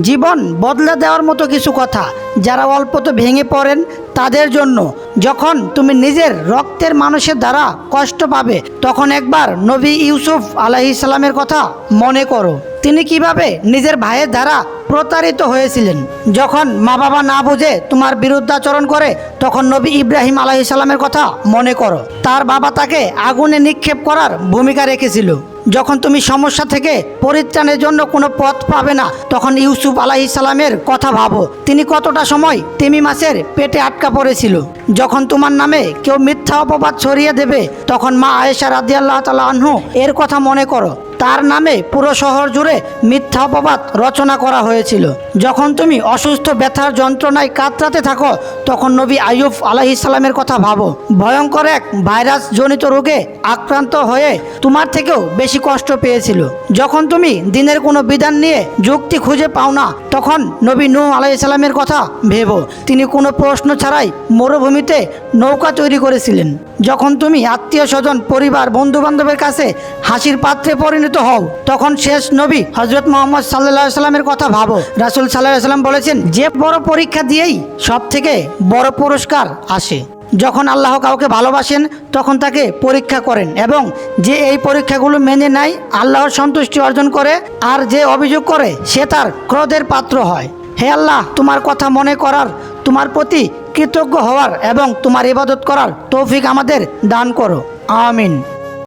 জীবন বদলে দেওয়ার মতো কিছু কথা। যারা অল্পতে ভেঙে পড়েন, তাদের জন্য। যখন তুমি নিজের রক্তের মানুষের দ্বারা কষ্ট পাবে, তখন একবার নবী ইউসুফ আলাহি ইসলামের কথা মনে করো। তিনি কীভাবে নিজের ভাইয়ের দ্বারা প্রতারিত হয়েছিলেন। যখন মা বাবা না বুঝে তোমার বিরুদ্ধাচরণ করে, তখন নবী ইব্রাহিম আলাহি সাল্লামের কথা মনে করো। তার বাবা তাকে আগুনে নিক্ষেপ করার ভূমিকা রেখেছিল। যখন তুমি সমস্যা থেকে পরিত্রাণের জন্য কোনো পথ পাবে না, তখন ইউসুফ আলাহি সালামের কথা ভাবো। তিনি কতটা সময় তিমি মাছের পেটে আটকা পড়েছিল। যখন তোমার নামে কেউ মিথ্যা অপবাদ ছড়িয়ে দেবে, তখন মা আয়েশা রাদিয়াল্লাহ তালা আনহু এর কথা মনে করো। তার নামে পুরো শহর জুড়ে মিথ্যা অপবাদ রচনা করা হয়েছিল। যখন তুমি অসুস্থ ব্যথার যন্ত্রণায় কাতরাতে থাকো, তখন নবী আইয়ুব আলাহিসাল্লামের কথা ভাবো। ভয়ঙ্কর এক ভাইরাস জনিত রোগে আক্রান্ত হয়ে তোমার থেকেও বেশি কষ্ট পেয়েছিল। যখন তুমি দিনের কোনো বিধান নিয়ে যুক্তি খুঁজে পাও না, তখন নবী নূহ আলাইসাল্লামের কথা ভেবো। তিনি কোনো প্রশ্ন ছাড়াই মরুভূমিতে নৌকা তৈরি করেছিলেন। যখন তুমি আত্মীয় স্বজন পরিবার বন্ধু বান্ধবের কাছে হাসির পাত্রে পরিণত হও, তখন শেষ নবী হজরত মোহাম্মদ সাল্লাহ সাল্লামের কথা ভাবো। রাসুল সাল্লাহ সাল্লাম বলেছেন, যে বড় পরীক্ষা দিয়েই সব থেকে বড় পুরস্কার আসে। যখন আল্লাহ কাউকে ভালোবাসেন, তখন তাকে পরীক্ষা করেন এবং যে এই পরীক্ষাগুলো মেনে নেয়, আল্লাহর সন্তুষ্টি অর্জন করে আর যে অভিযোগ করে, সে তার ক্রোধের পাত্র হয়। হে আল্লাহ, তোমার কথা মনে করার, তোমার প্রতি কৃতজ্ঞ হওয়ার এবং তোমার ইবাদত করার তৌফিক আমাদের দান করো। আমিন।